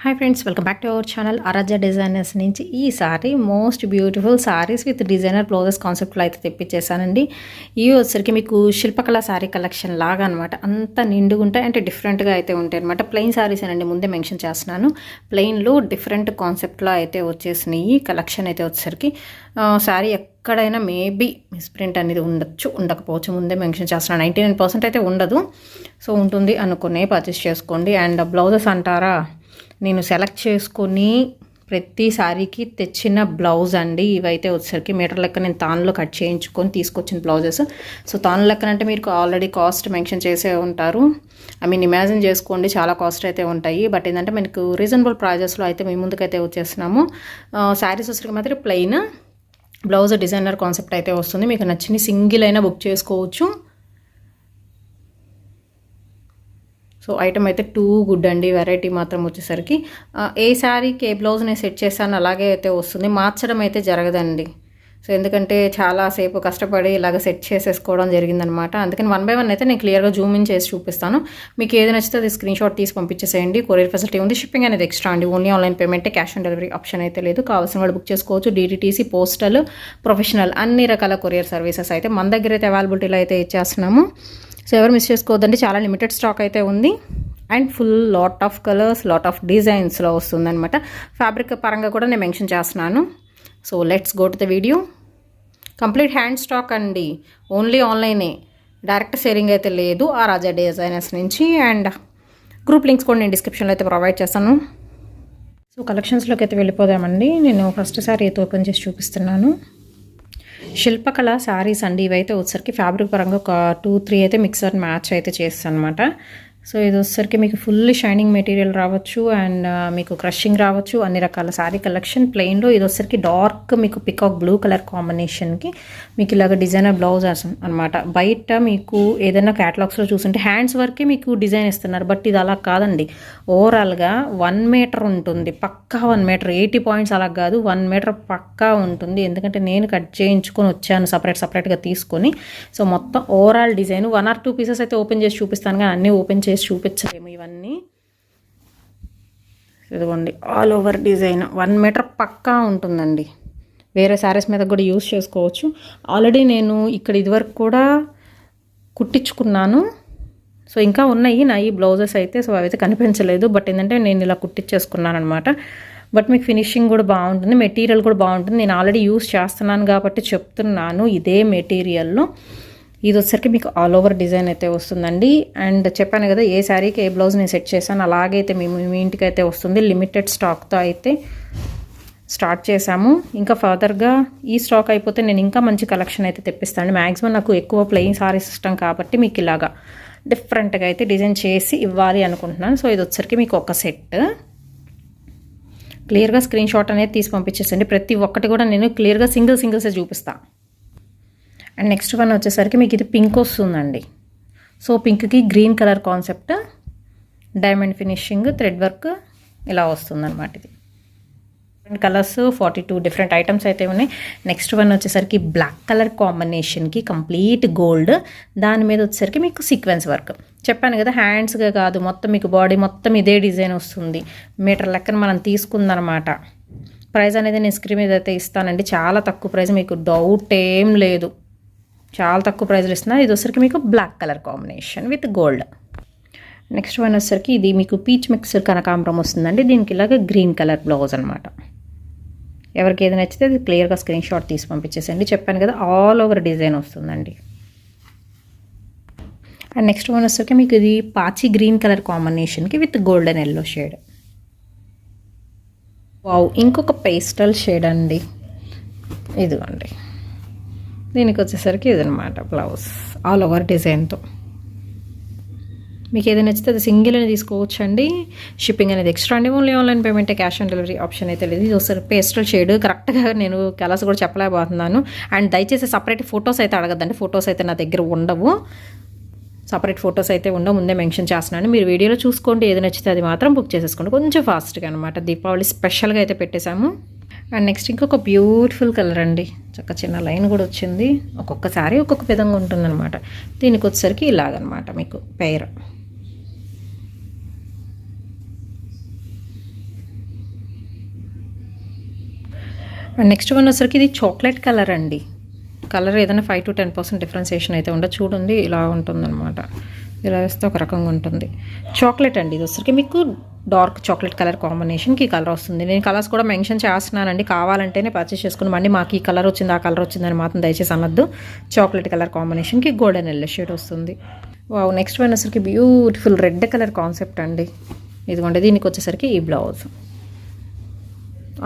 Hi friends welcome back to our channel అరజ designers నుంచి. ఈ sari most beautiful saris with designer blouses కాన్సెప్ట్లో అయితే తెప్పించేసానండి ఇవి వచ్చరికి మీకు శిల్పకళ సారీ కలెక్షన్ లాగా అనమాట అంత నిండుగా ఉంటాయి అంటే డిఫరెంట్గా అయితే ఉంటాయి అనమాట ప్లెయిన్ సారీస్ అండి ముందే మెన్షన్ చేస్తున్నాను. ప్లెయిన్లో డిఫరెంట్ కాన్సెప్ట్లో అయితే వచ్చేసినాయి కలెక్షన్ అయితే వచ్చేసరికి. సారీ ఎక్కడైనా మేబీ మిస్ప్రింట్ అనేది ఉండొచ్చు ఉండకపోవచ్చు ముందే మెన్షన్ చేస్తున్నాను. నైంటీ నైన్ పర్సెంట్ అయితే ఉండదు. సో ఉంటుంది అనుకునే పర్చేస్ చేసుకోండి. అండ్ బ్లౌజెస్ అంటారా? నేను సెలెక్ట్ చేసుకొని ప్రతి సారీకి తెచ్చిన బ్లౌజ్ అండి. ఇవైతే వచ్చేసరికి మీటర్ లెక్క నేను తానులో కట్ చేయించుకొని తీసుకొచ్చిన బ్లౌజెస్. సో తాను లెక్కన అంటే మీరు ఆల్రెడీ కాస్ట్ మెన్షన్ చేసే ఉంటారు. ఐ మీన్ ఇమాజిన్ చేసుకోండి చాలా కాస్ట్ అయితే ఉంటాయి. బట్ ఏంటంటే మనకు రీజనబుల్ ప్రైజెస్లో అయితే మేము ముందుకైతే వచ్చేస్తున్నాము. శారీస్ వచ్చరికి మాత్రం ప్లెయిన్ బ్లౌజ్ డిజైనర్ కాన్సెప్ట్ అయితే వస్తుంది. మీకు నచ్చిన సింగిల్ అయినా బుక్ చేసుకోవచ్చు. సో ఐటమ్ అయితే టూ గుడ్ అండి వెరైటీ మాత్రం వచ్చేసరికి. ఏ శారీకి ఏ బ్లౌజ్ నేను సెట్ చేశాను అలాగే అయితే వస్తుంది. మార్చడం అయితే జరగదండి. సో ఎందుకంటే చాలాసేపు కష్టపడి ఇలాగ సెట్ చేసేసుకోవడం జరిగిందనమాట. అందుకని వన్ బై వన్ అయితే నేను క్లియర్గా జూమ్ ఇన్ చేసి చూపిస్తాను. మీకు ఏది నచ్చితే అది స్క్రీన్ షాట్ తీసి పంపించేసేయండి. కొరియర్ ఫెసిలిటీ ఉంది. షిప్పింగ్ అనేది ఎక్స్ట్రా అండి. ఓన్లీ ఆన్లైన్ పేమెంటే క్యాష్ ఆన్ డెలివరీ ఆప్షన్ అయితే లేదు. కావాల్సిన వాళ్ళు బుక్ చేసుకోవచ్చు. డీటీటీసీ పోస్టల్ ప్రొఫెషనల్ అన్ని రకాల కొరియర్ సర్వీసెస్ అయితే మన దగ్గర అయితే అవైలబిలిటీలో అయితే ఇచ్చేస్తున్నాము. సో ఎవరు మిస్ చేసుకోవద్దండి చాలా లిమిటెడ్ స్టాక్ అయితే ఉంది. And full lot of colours lot of డిజైన్స్లో వస్తుందన్నమాట. ఫ్యాబ్రిక్ పరంగా కూడా నేను మెన్షన్ చేస్తున్నాను. So let's go to the video complete hand stock అండి. ఓన్లీ ఆన్లైనే డైరెక్ట్ షేరింగ్ అయితే లేదు ఆ రాజా డిజైనర్స్ నుంచి. అండ్ గ్రూప్ లింక్స్ కూడా నేను డిస్క్రిప్షన్లో అయితే ప్రొవైడ్ చేస్తాను. సో కలెక్షన్స్లోకి అయితే వెళ్ళిపోదామండి. నేను ఫస్ట్ సారీ అయితే ఓపెన్ చేసి చూపిస్తున్నాను. శిల్పకళ శారీస్ అండి ఇవైతే వచ్చరికి ఫ్యాబ్రిక్ పరంగా ఒక టూ త్రీ అయితే మిక్సర్ మ్యాచ్ అయితే చేస్తాను అనమాట సో ఇది వచ్చేసరికి మీకు ఫుల్ షైనింగ్ మెటీరియల్ రావచ్చు అండ్ uh, మీకు క్రషింగ్ రావచ్చు అన్ని రకాల శారీ కలెక్షన్ ప్లెయిన్లో ఇది వచ్చేసరికి డార్క్ మీకు పికాక్ బ్లూ కలర్ కాంబినేషన్కి మీకు ఇలాగ డిజైనర్ బ్లౌజ్ అనమాట బయట మీకు ఏదైనా క్యాటలాగ్స్లో చూసుంటే హ్యాండ్స్ వరకే మీకు డిజైన్ ఇస్తున్నారు బట్ ఇది అలా కాదండి. ఓవరాల్గా వన్ మీటర్ ఉంటుంది పక్కా వన్ మీటర్ ఎయిటీ పాయింట్స్ అలా కాదు వన్ మీటర్ పక్కా ఉంటుంది. ఎందుకంటే నేను కట్ చేయించుకొని వచ్చాను సపరేట్ సపరేట్గా తీసుకొని. సో మొత్తం overall design one or two pieces అయితే ఓపెన్ చేసి చూపిస్తాను కానీ అన్నీ ఓపెన్ చేసి చేసి చూపించలేము ఇవన్నీ. ఇదిగోండి all over design one metre పక్కా ఉంటుందండి. వేరే శారీస్ మీద కూడా యూస్ చేసుకోవచ్చు. ఆల్రెడీ నేను ఇక్కడ ఇదివరకు కూడా కుట్టించుకున్నాను. సో ఇంకా ఉన్నాయి. నా ఈ బ్లౌజెస్ అయితే సో అవైతే కనిపించలేదు. బట్ ఏంటంటే నేను ఇలా కుట్టించేసుకున్నాను అనమాట బట్ మీకు ఫినిషింగ్ కూడా బాగుంటుంది. మెటీరియల్ కూడా బాగుంటుంది. నేను ఆల్రెడీ యూస్ చేస్తున్నాను కాబట్టి చెప్తున్నాను ఇదే మెటీరియల్లో ఇది వచ్చరికి మీకు ఆల్ ఓవర్ డిజైన్ అయితే వస్తుందండి. అండ్ చెప్పాను కదా ఏ శారీకి ఏ బ్లౌజ్ నేను సెట్ చేశాను అలాగైతే మేము మీ ఇంటికి అయితే వస్తుంది లిమిటెడ్ స్టాక్తో అయితే స్టార్ట్ చేశాము. ఇంకా ఫర్దర్గా ఈ స్టాక్ అయిపోతే నేను ఇంకా మంచి కలెక్షన్ అయితే తెప్పిస్తాను. మ్యాక్సిమం నాకు ఎక్కువ ప్లెయిన్ సారీస్ ఇష్టం కాబట్టి మీకు ఇలాగా డిఫరెంట్గా అయితే డిజైన్ చేసి ఇవ్వాలి అనుకుంటున్నాను. సో ఇది వచ్చరికి మీకు ఒక సెట్ క్లియర్గా స్క్రీన్ షాట్ అనేది తీసి పంపించేసండి. ప్రతి ఒక్కటి కూడా నేను క్లియర్గా సింగిల్ సింగిల్సే చూపిస్తాను అండ్ నెక్స్ట్ వన్ వచ్చేసరికి మీకు ఇది పింక్ వస్తుందండి. సో పింక్కి green colour concept diamond finishing thread work ఇలా వస్తుందన్నమాట ఇది. Different colours forty two different items అయితే ఉన్నాయి. నెక్స్ట్ వన్ వచ్చేసరికి బ్లాక్ కలర్ కాంబినేషన్కి కంప్లీట్ గోల్డ్ దాని మీద వచ్చేసరికి మీకు సీక్వెన్స్ వర్క్ చెప్పాను కదా హ్యాండ్స్గా కాదు మొత్తం మీకు బాడీ మొత్తం ఇదే డిజైన్ వస్తుంది. మీటర్ లెక్కన మనం తీసుకుందనమాట ప్రైస్ అనేది నేను స్క్రీన్ మీద అయితే ఇస్తానండి. చాలా తక్కువ ప్రైస్ మీకు డౌట్ ఏం లేదు. చాలా తక్కువ ప్రైజ్లో ఇస్తున్నారు. ఇది వచ్చరికి మీకు black colour combination with gold. Next one వచ్చరికి ఇది మీకు పీచ్ మిక్సర్ కనకాంబరం వస్తుందండి. దీనికి ఇలాగ గ్రీన్ కలర్ బ్లౌజ్ అనమాట ఎవరికి ఏది నచ్చితే అది క్లియర్గా స్క్రీన్ షాట్ తీసి పంపించేసండి చెప్పాను కదా ఆల్ ఓవర్ డిజైన్ వస్తుందండి. అండ్ నెక్స్ట్ వన్ వచ్చేసరికి మీకు ఇది పాచి గ్రీన్ కలర్ కాంబినేషన్కి with golden yellow shade wow ఇంకొక పేస్టల్ షేడ్ అండి. ఇదిగోండి. దీనికి వచ్చేసరికి ఇదనమాట బ్లౌజ్ ఆల్ ఓవర్ డిజైన్తో మీకు ఏదైనా నచ్చితే అది సింగిల్ అని తీసుకోవచ్చు అండి షిప్పింగ్ అనేది ఎక్స్ట్రా అండి. Only online payment cash on delivery option అయితే లేదు. ఇది ఒకసారి పేస్టల్ షేడ్ కరెక్ట్గా నేను కలర్స్ కూడా చెప్పలేకపోతున్నాను. అండ్ దయచేసి సపరేట్ ఫొటోస్ అయితే అడగద్దండి. ఫొటోస్ అయితే నా దగ్గర ఉండవు. సపరేట్ ఫొటోస్ అయితే ఉండవు. ముందే మెన్షన్ చేస్తున్నాను. మీరు వీడియోలో చూసుకోండి. ఏది నచ్చితే అది మాత్రం బుక్ చేసేసుకోండి. కొంచెం ఫాస్ట్గా అనమాట దీపావళి స్పెషల్గా అయితే పెట్టేశాము. అండ్ నెక్స్ట్ ఇంకొక బ్యూటిఫుల్ కలర్ అండి. చక్క చిన్న లైన్ కూడా వచ్చింది. ఒక్కొక్కసారి ఒక్కొక్క విధంగా ఉంటుందన్నమాట. దీనికి వచ్చేసరికి ఇలాగనమాట మీకు పేరు. అండ్ నెక్స్ట్ వన్ వచ్చరికి ఇది చాక్లెట్ కలర్ అండి. కలర్ ఏదైనా five to ten percent differentiation అయితే ఉండదు. చూడండి ఇలా ఉంటుందన్నమాట. ఇలా వేస్తే ఒక రకంగా ఉంటుంది. చాక్లెట్ అండి ఇది వచ్చరికి మీకు డార్క్ చాక్లెట్ కలర్ కాంబినేషన్కి ఈ కలర్ వస్తుంది. నేను కలర్స్ కూడా మెన్షన్ చేస్తున్నానండి. కావాలంటేనే పర్చేస్ చేసుకుని మళ్ళీ మాకు ఈ కలర్ వచ్చింది ఆ కలర్ వచ్చిందని మాత్రం దయచేసి అనొద్దు. చాక్లెట్ కలర్ కాంబినేషన్కి గోల్డెన్ ఎల్లో షేడ్ వస్తుంది. వా నెక్స్ట్ వన్ వచ్చరికి బ్యూటిఫుల్ రెడ్ కలర్ కాన్సెప్ట్ అండి. ఇదిగోండి దీనికి వచ్చేసరికి ఈ బ్లౌజ్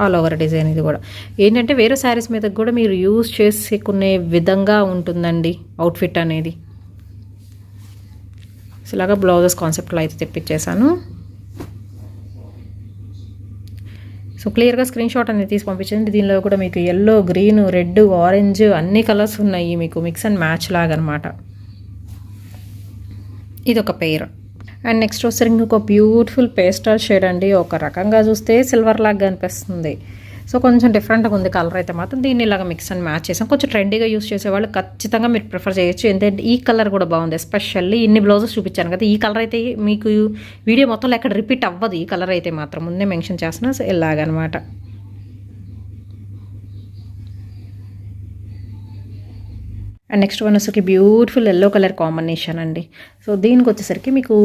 ఆల్ ఓవర్ డిజైన్ ఇది కూడా. ఏంటంటే వేరే శారీస్ మీద కూడా మీరు యూజ్ చేసుకునే విధంగా ఉంటుందండి. అవుట్ఫిట్ అనేది. సో ఇలాగా బ్లౌజెస్ కాన్సెప్ట్లో అయితే తెప్పించేశాను. సో క్లియర్గా స్క్రీన్ షాట్ అనేది తీసి పంపించండి దీనిలో కూడా మీకు ఎల్లో గ్రీన్ రెడ్ ఆరెంజ్ అన్ని కలర్స్ ఉన్నాయి మీకు మిక్స్ అండ్ మ్యాచ్ లాగా ఇది ఒక పెయిర్ అండ్ నెక్స్ట్ వచ్చేసరికి ఇంకొక బ్యూటిఫుల్ పేస్టల్ షేడ్ అండి. ఒక రకంగా చూస్తే సిల్వర్ లాగా అనిపిస్తుంది. సో కొంచెం డిఫరెంట్గా ఉంది కలర్ అయితే మాత్రం. దీన్ని ఇలాగ మిక్స్ అండ్ మ్యాచ్ చేసాం. కొంచెం ట్రెండీగా యూస్ చేసేవాళ్ళు ఖచ్చితంగా మీరు ప్రిఫర్ చేయొచ్చు. ఎందుకంటే ఈ కలర్ కూడా బాగుంది ఎస్పెషల్లీ ఇన్ని బ్లౌజెస్ చూపించాను కదా. ఈ కలర్ అయితే మీకు వీడియో మొత్తంలో ఎక్కడ రిపీట్ అవ్వదు. ఈ కలర్ అయితే మాత్రం ముందే మెన్షన్ చేస్తున్నా. సో ఇలాగనమాట. అండ్ నెక్స్ట్ వన్ వచ్చేసరికి బ్యూటిఫుల్ ఎల్లో కలర్ కాంబినేషన్ అండి. సో దీనికి వచ్చేసరికి మీకు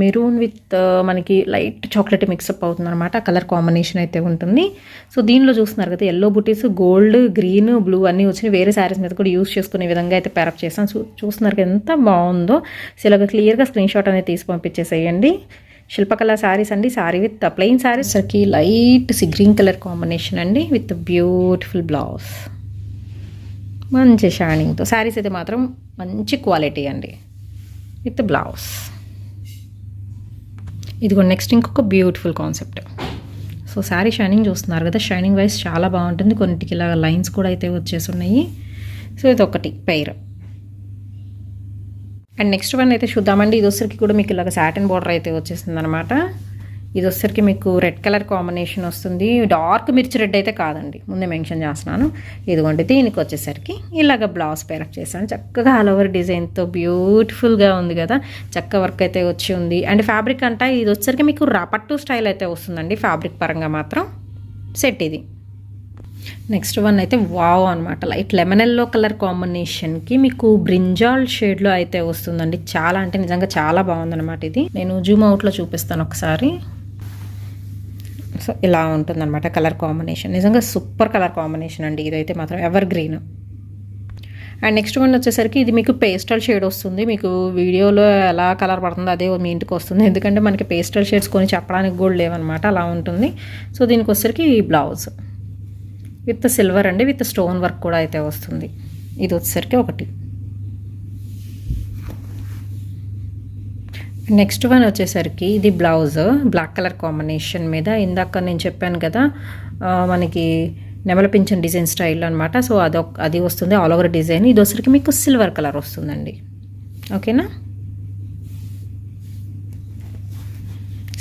మెరూన్ విత్ మనకి లైట్ చాక్లెట్ మిక్సప్ అవుతుంది అనమాట కలర్ కాంబినేషన్ అయితే ఉంటుంది. సో దీనిలో చూస్తున్నారు కదా ఎల్లో బుటీస్ గోల్డ్ గ్రీన్ బ్లూ అన్నీ వచ్చినాయి. వేరే శారీస్ మీద కూడా యూస్ చేసుకునే విధంగా అయితే ప్యారప్ చేస్తాను చూస్తున్నారు కదా ఎంత బాగుందో. సో ఇలాగ క్లియర్గా స్క్రీన్ షాట్ అనేది తీసి పంపించేసేయండి. శిల్పకళ శారీస్ అండి. శారీ విత్ ప్లెయిన్ శారీస్ సరికి light sea green colour combination అండి. విత్ బ్యూటిఫుల్ బ్లౌజ్ మంచి షైనింగ్తో. శారీస్ అయితే మాత్రం మంచి క్వాలిటీ అండి. With blouse. ఇదిగో నెక్స్ట్ ఇంకొక beautiful concept. So sari shining చూస్తున్నారు కదా షైనింగ్ వైజ్ చాలా బాగుంటుంది. కొన్నిటికి ఇలా లైన్స్ కూడా అయితే వచ్చేసి ఉన్నాయి సో ఇది ఒకటి పెయిర్. అండ్ నెక్స్ట్ వన్ అయితే చూద్దామండి. ఇది వచ్చరికి కూడా మీకు ఇలాగ సాటిన్ బార్డర్ అయితే వచ్చేసింది అనమాట ఇది వచ్చరికి మీకు రెడ్ కలర్ కాంబినేషన్ వస్తుంది. డార్క్ మిర్చి రెడ్ అయితే కాదండి. ముందే మెన్షన్ చేస్తున్నాను. ఇదిగోండి దీనికి వచ్చేసరికి ఇలాగ బ్లౌజ్ పేరప్ చేశాను. చక్కగా ఆల్ ఓవర్ డిజైన్తో బ్యూటిఫుల్గా ఉంది కదా. చక్క వర్క్ అయితే వచ్చి ఉంది. అండ్ ఫ్యాబ్రిక్ అంట ఇది వచ్చరికి మీకు రపట్టు స్టైల్ అయితే వస్తుందండి. ఫ్యాబ్రిక్ పరంగా మాత్రం సెట్ ఇది. నెక్స్ట్ వన్ అయితే వావ్ అనమాట లైట్ లెమన్ ఎల్లో కలర్ కాంబినేషన్కి మీకు బ్రింజాల్ షేడ్లో అయితే వస్తుందండి. చాలా అంటే నిజంగా చాలా బాగుందన్నమాట ఇది. నేను జూమ్ అవుట్లో చూపిస్తాను ఒకసారి. సో ఇలా ఉంటుందన్నమాట కలర్ కాంబినేషన్. నిజంగా సూపర్ కలర్ కాంబినేషన్ అండి. ఇదైతే మాత్రం evergreen and next one వచ్చేసరికి ఇది మీకు పేస్టల్ షేడ్ వస్తుంది. మీకు వీడియోలో ఎలా కలర్ పడుతుందో అదే మీ ఇంటికి వస్తుంది. ఎందుకంటే మనకి పేస్టల్ షేడ్స్ కొని చెప్పడానికి కూడా లేవన్నమాట. అలా ఉంటుంది. సో దీనికి వచ్చేసరికి ఈ బ్లౌజ్ విత్ సిల్వర్ అండి. విత్ స్టోన్ వర్క్ కూడా అయితే వస్తుంది. ఇది వచ్చేసరికి ఒకటి. నెక్స్ట్ వన్ వచ్చేసరికి ఇది బ్లౌజ్ బ్లాక్ కలర్ కాంబినేషన్ మీద. ఇందాక నేను చెప్పాను కదా మనకి నెమల పింఛన్ డిజైన్ స్టైల్ అనమాట సో అదొక అది వస్తుంది ఆల్ ఓవర్ డిజైన్. ఇది వచ్చరికి మీకు సిల్వర్ కలర్ వస్తుందండి. ఓకేనా?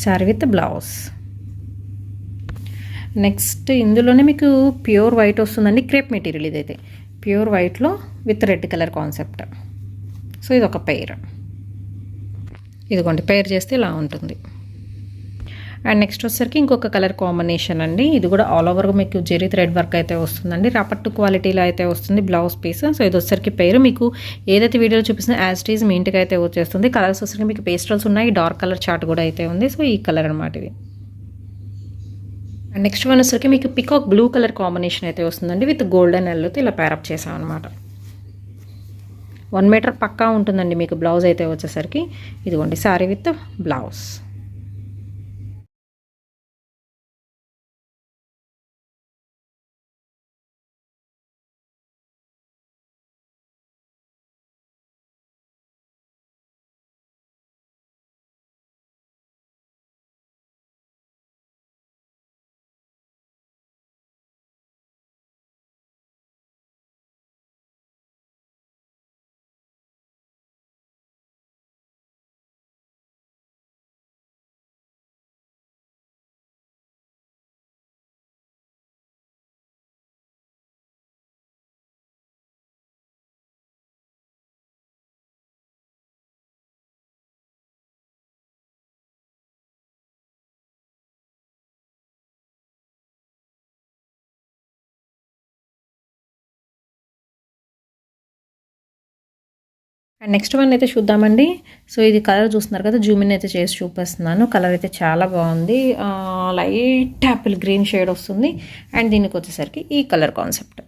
Sari with blouse. నెక్స్ట్ ఇందులోనే మీకు ప్యూర్ వైట్ వస్తుందండి క్రేప్ మెటీరియల్ ఇదైతే. ప్యూర్ వైట్లో with red colour concept. So ఇది ఒక పెయిర్ ఇదిగోండి పేర్ చేస్తే ఇలా ఉంటుంది. అండ్ నెక్స్ట్ వచ్చేసరికి ఇంకొక కలర్ కాంబినేషన్ అండి. ఇది కూడా ఆల్ ఓవర్ మీకు జెరీ థ్రెడ్ వర్క్ అయితే వస్తుందండి. రాపట్టు క్వాలిటీలో అయితే వస్తుంది బ్లౌజ్ పీస్ సో ఇది వచ్చేసరికి పేరు మీకు ఏదైతే వీడియోలో చూపిస్తున్నా యాజ్ టీజ్ మీ ఇంటికి అయితే వచ్చేస్తుంది. కలర్స్ వచ్చేసరికి మీకు పేస్టల్స్ ఉన్నాయి డార్క్ కలర్ చార్ట్ కూడా అయితే ఉంది. సో ఈ కలర్ అనమాట ఇది. అండ్ నెక్స్ట్ వన్ వచ్చేసరికి మీకు పికాక్ బ్లూ కలర్ కాంబినేషన్ అయితే వస్తుందండి. విత్ గోల్డెన్ ఎల్లోతో ఇలా ప్యారప్ చేసాం అనమాట వన్ మీటర్ పక్కా ఉంటుందండి మీకు బ్లౌజ్ అయితే వచ్చేసరికి. ఇదిగోండి sari with blouse and next one అయితే చూద్దామండి. సో ఇది కలర్ చూస్తున్నారు కదా జూమిన్ అయితే చేసి చూపిస్తున్నాను. కలర్ అయితే చాలా బాగుంది. లైట్ యాపిల్ గ్రీన్ షేడ్ వస్తుంది. అండ్ దీనికి వచ్చేసరికి ఈ కలర్ కాన్సెప్ట్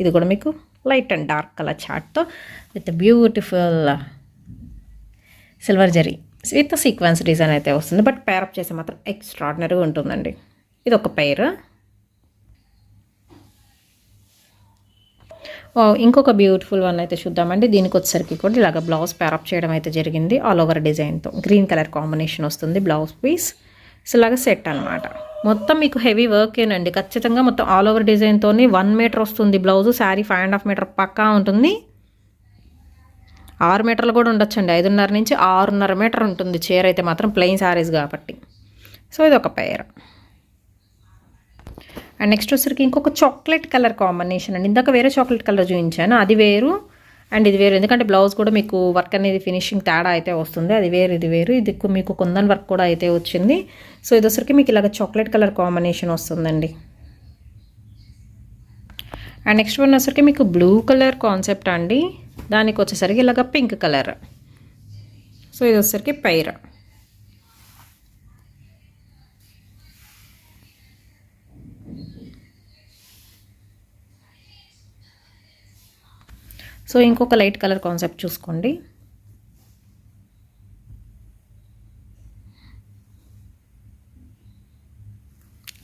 ఇది కూడా మీకు light and dark colour చార్ట్తో with beautiful silver zari with sequence design అయితే వస్తుంది. బట్ పేరప్ చేస్తే మాత్రం ఎక్స్ట్రాడినరీగా ఉంటుందండి. ఇది ఒక పేరు ఇంకొక బ్యూటిఫుల్ వన్ అయితే చూద్దామండి. దీనికి వచ్చేసరికి కూడా ఇలాగ బ్లౌజ్ ప్యారప్ చేయడం అయితే జరిగింది. ఆల్ ఓవర్ డిజైన్తో గ్రీన్ కలర్ కాంబినేషన్ వస్తుంది బ్లౌజ్ పీస్ సో ఇలాగ సెట్ అనమాట మొత్తం మీకు హెవీ వర్కేనండి ఖచ్చితంగా మొత్తం ఆల్ ఓవర్ డిజైన్తో వన్ మీటర్ వస్తుంది blouse sari five and half metre పక్కా ఉంటుంది. ఆరు మీటర్లు కూడా ఉండొచ్చండి. ఐదున్నర నుంచి ఆరున్నర మీటర్ ఉంటుంది. చీర అయితే మాత్రం ప్లెయిన్ శారీస్ కాబట్టి. సో ఇది ఒక పేరు అండ్ నెక్స్ట్ వచ్చరికి ఇంకొక చాక్లెట్ కలర్ కాంబినేషన్ అండి. ఇందాక వేరే చాక్లెట్ కలర్ చూపించాను. అది వేరు అండ్ ఇది వేరు. ఎందుకంటే బ్లౌజ్ కూడా మీకు వర్క్ అనేది ఫినిషింగ్ తేడా అయితే వస్తుంది. అది వేరు ఇది వేరు. ఇది మీకు కుందన్ వర్క్ కూడా అయితే వచ్చింది. సో ఇది వచ్చరికి మీకు ఇలాగ చాక్లెట్ కలర్ కాంబినేషన్ వస్తుందండి. అండ్ నెక్స్ట్ వన్ వచ్చరికి మీకు బ్లూ కలర్ కాన్సెప్ట్ అండి. దానికి వచ్చేసరికి ఇలాగ పింక్ కలర్ సో ఇది వచ్చేసరికి పైరా. సో ఇంకొక లైట్ కలర్ కాన్సెప్ట్ చూసుకోండి.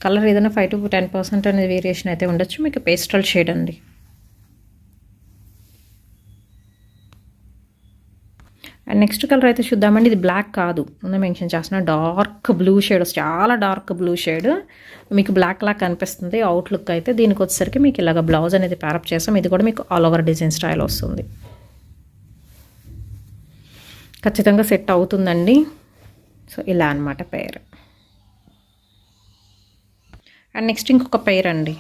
కలర్ ఏదైనా ఫైవ్ టు టెన్ పర్సెంట్ అనేది వేరియేషన్ అయితే ఉండొచ్చు. మీకు పేస్టల్ షేడ్ అండి. అండ్ నెక్స్ట్ కలర్ అయితే చూద్దామండి. ఇది బ్లాక్ కాదు. ముందు మెన్షన్ చేస్తున్న. డార్క్ బ్లూ షేడ్ చాలా డార్క్ బ్లూ షేడ్. మీకు బ్లాక్ లాక్ కనిపిస్తుంది. అవుట్లుక్ అయితే దీనికి వచ్చేసరికి మీకు ఇలాగ బ్లౌజ్ అనేది ప్యారప్ చేస్తాం. ఇది కూడా మీకు ఆల్ ఓవర్ డిజైన్ స్టైల్ వస్తుంది. ఖచ్చితంగా సెట్ అవుతుందండి. సో ఇలా అనమాట పేరు అండ్ నెక్స్ట్ ఇంకొక పేరు అండి.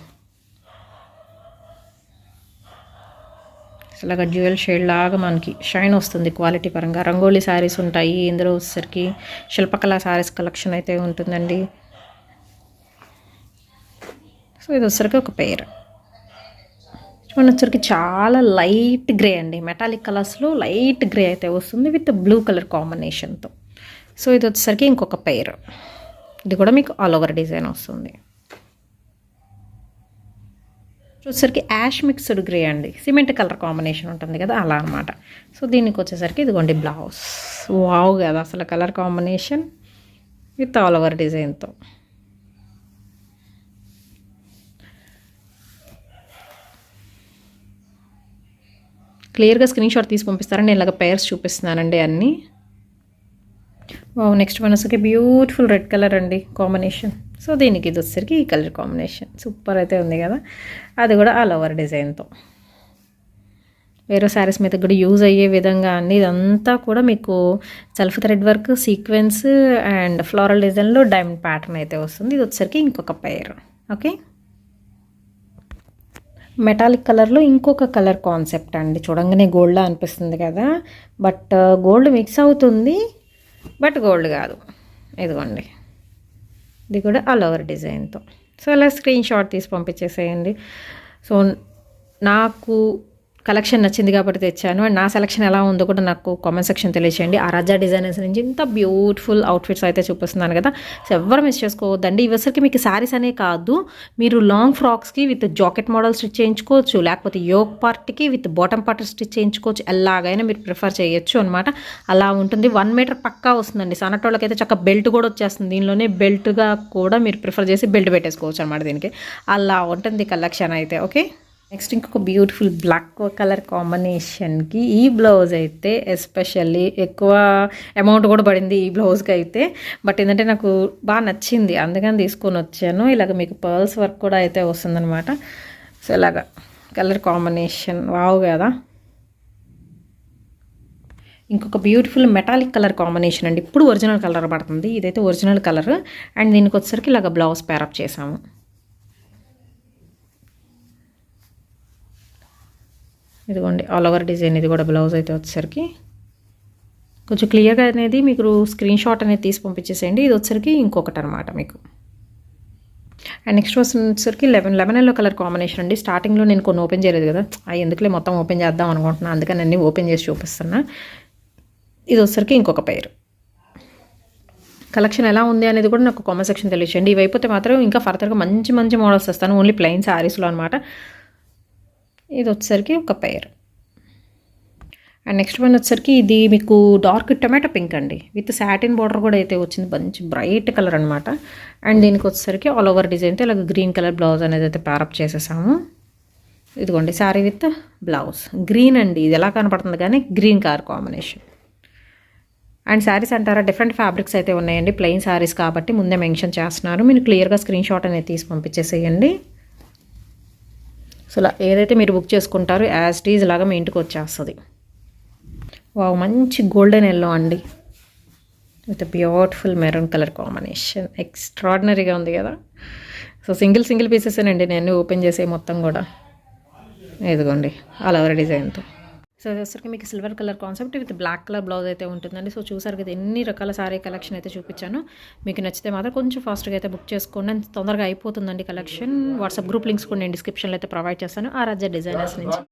ఇలాగ జ్యువెల్ షేడ్ లాగా మనకి షైన్ వస్తుంది క్వాలిటీ పరంగా. రంగోలీ శారీస్ ఉంటాయి. ఇందులో వచ్చేసరికి శిల్పకళ శారీస్ కలెక్షన్ అయితే ఉంటుందండి. సో ఇది వచ్చరికి ఒక పేర్. చూడండి వచ్చరికి చాలా లైట్ గ్రే అండి. మెటాలిక్ కలర్స్లో లైట్ గ్రే అయితే వస్తుంది విత్ బ్లూ కలర్ కాంబినేషన్తో. సో ఇది వచ్చేసరికి ఇంకొక పేర్. ఇది కూడా మీకు ఆల్ ఓవర్ డిజైన్ వస్తుంది. వచ్చేసరికి యాష్ మిక్స్డ్ గ్రే అండి. సిమెంట్ కలర్ కాంబినేషన్ ఉంటుంది కదా అలా అనమాట సో దీనికి వచ్చేసరికి ఇదిగోండి బ్లౌజ్. వావ్ కదా అసలు colour combination with all over డిజైన్తో. క్లియర్గా స్క్రీన్ షాట్ తీసి పంపిస్తారని ఇలాగ పేర్స్ చూపిస్తున్నానండి అన్నీ. Next one beautiful red colour అండి కాంబినేషన్. సో దీనికి ఇది వచ్చేసరికి ఈ కలర్ కాంబినేషన్. సూపర్ అయితే ఉంది కదా. అది కూడా ఆల్ ఓవర్ డిజైన్తో వేరే శారీస్ మీద కూడా యూజ్ అయ్యే విధంగా అన్ని ఇదంతా కూడా మీకు self thread work sequence and floral డిజైన్లో డైమండ్ ప్యాటర్న్ అయితే వస్తుంది. ఇది వచ్చేసరికి ఇంకొక పేర్ ఓకే మెటాలిక్ కలర్లో ఇంకొక కలర్ కాన్సెప్ట్ అండి. చూడంగానే గోల్డ్లా అనిపిస్తుంది కదా. బట్ గోల్డ్ మిక్స్ అవుతుంది. బట్ గోల్డ్ కాదు. ఇదిగోండి. ఇది కూడా ఆల్ ఓవర్ డిజైన్తో సో అలా స్క్రీన్ షాట్ తీసి పంపించేసేయండి. సో నాకు కలెక్షన్ నచ్చింది కాబట్టి తెచ్చాను. అండ్ నా సెలెక్షన్ ఎలా ఉందో కూడా నాకు కామెంట్ సెక్షన్ తెలియచేయండి. ఆ రాజా డిజైనర్స్ నుంచి ఇంత బ్యూటిఫుల్ అవుట్ఫిట్స్ అయితే చూపిస్తున్నాను కదా. సో ఎవరు మిస్ చేసుకోవద్దండి. ఇవసరికి మీకు శారీస్ అనే కాదు. మీరు లాంగ్ ఫ్రాక్స్కి విత్ జాకెట్ మోడల్ స్టిచ్ చేయించుకోవచ్చు. లేకపోతే యోగ్ పార్ట్కి విత్ బాటమ్ పార్ట్ స్టిచ్ చేయించుకోవచ్చు. ఎలాగైనా మీరు ప్రిఫర్ చేయొచ్చు అనమాట అలా ఉంటుంది. వన్ మీటర్ పక్కా వస్తుందండి. సన్నటోళ్ళకైతే చక్క బెల్ట్ కూడా వచ్చేస్తుంది. దీనిలోనే బెల్ట్గా కూడా మీరు ప్రిఫర్ చేసి బెల్ట్ పెట్టేసుకోవచ్చు అనమాట దీనికి. అలా ఉంటుంది కలెక్షన్ అయితే. ఓకే నెక్స్ట్ ఇంకొక బ్యూటిఫుల్ బ్లాక్ కలర్ కాంబినేషన్కి ఈ బ్లౌజ్ అయితే ఎస్పెషల్లీ ఎక్కువ అమౌంట్ కూడా పడింది ఈ బ్లౌజ్కి అయితే. బట్ ఏంటంటే నాకు బాగా నచ్చింది. అందుకని తీసుకొని వచ్చాను. ఇలాగ మీకు పర్ల్స్ వర్క్ కూడా అయితే వస్తుందన్నమాట. సో ఇలాగ కలర్ కాంబినేషన్. వావ్ కదా! ఇంకొక బ్యూటిఫుల్ మెటాలిక్ కలర్ కాంబినేషన్ అండి. ఇప్పుడు ఒరిజినల్ కలర్ పడుతుంది. ఇదైతే ఒరిజినల్ కలర్. అండ్ దీనికి వచ్చేసరికి ఇలాగ బ్లౌజ్ పేరప్ చేసాము. ఇదిగోండి ఆల్ ఓవర్ డిజైన్ ఇది కూడా బ్లౌజ్ అయితే వచ్చేసరికి. కొంచెం క్లియర్గా అనేది మీకు స్క్రీన్ షాట్ అనేది తీసి పంపించేసేయండి. ఇది వచ్చేసరికి ఇంకొకటి అనమాట మీకు. అండ్ నెక్స్ట్ వచ్చేసరికి eleven eleven yellow colour combination అండి. స్టార్టింగ్లో నేను కొన్ని ఓపెన్ చేయలేదు కదా. అవి ఎందుకులే మొత్తం ఓపెన్ చేద్దాం అనుకుంటున్నాను అందుకని అన్నీ ఓపెన్ చేసి చూపిస్తున్నా. ఇది వచ్చేసరికి ఇంకొక పేరు కలెక్షన్ ఎలా ఉంది అనేది కూడా నాకు కామెంట్ సెక్షన్ తెలియచేయండి. ఇవి అయిపోతే మాత్రం ఇంకా ఫర్దర్గా మంచి మంచి మోడల్స్ వస్తాను ఓన్లీ ప్లెయిన్ శారీస్లో అనమాట ఇది వచ్చేసరికి ఒక పేరు అండ్ నెక్స్ట్ వన్ వచ్చేసరికి ఇది మీకు డార్క్ టొమాటో పింక్ అండి. విత్ సాటిన్ బార్డర్ కూడా అయితే వచ్చింది. మంచి బ్రైట్ కలర్ అనమాట అండ్ దీనికి వచ్చేసరికి ఆల్ ఓవర్ డిజైన్తో ఇలాగ గ్రీన్ కలర్ బ్లౌజ్ అనేది అయితే ప్యారప్ చేసేసాము. ఇదిగోండి శారీ విత్ బ్లౌజ్ గ్రీన్ అండి. ఇది ఎలా కనపడుతుంది కానీ green colour combination and saris అంటారా డిఫరెంట్ ఫ్యాబ్రిక్స్ అయితే ఉన్నాయండి. ప్లెయిన్ శారీస్ కాబట్టి ముందే మెన్షన్ చేస్తున్నారు. మీరు క్లియర్గా స్క్రీన్ షాట్ అనేది తీసి పంపించేసేయండి. సో ఇలా ఏదైతే మీరు బుక్ చేసుకుంటారో యాజ్ టీజ్ లాగా మీ ఇంటికి వచ్చేస్తుంది. వావ్ మంచి గోల్డెన్ ఎల్లో అండి. With beautiful maroon colour combination ఎక్స్ట్రాడినరీగా ఉంది కదా. సో సింగిల్ సింగిల్ పీసెస్ అండి నేను ఓపెన్ చేసే మొత్తం కూడా. ఇదిగోండి ఆల్ ఓవర్ డిజైన్తో సో ఇది మీకు silver colour concept with black colour blouse అయితే ఉంటుందండి. సో చూసారు కదా ఎన్ని రకాల సారీ కలెక్షన్ అయితే చూపించాను. మీకు నచ్చితే మాత్రం కొంచెం ఫాస్ట్గా అయితే బుక్ చేసుకోండి. తొందరగా అయిపోతుందండి కలెక్షన్ వాట్సాప్ గ్రూప్ లింక్స్ కూడా నేను డిస్క్రిప్షన్లో అయితే ప్రొవైడ్ చేస్తాను. ఆ రాజ్య డిజైనర్స్ నుంచి.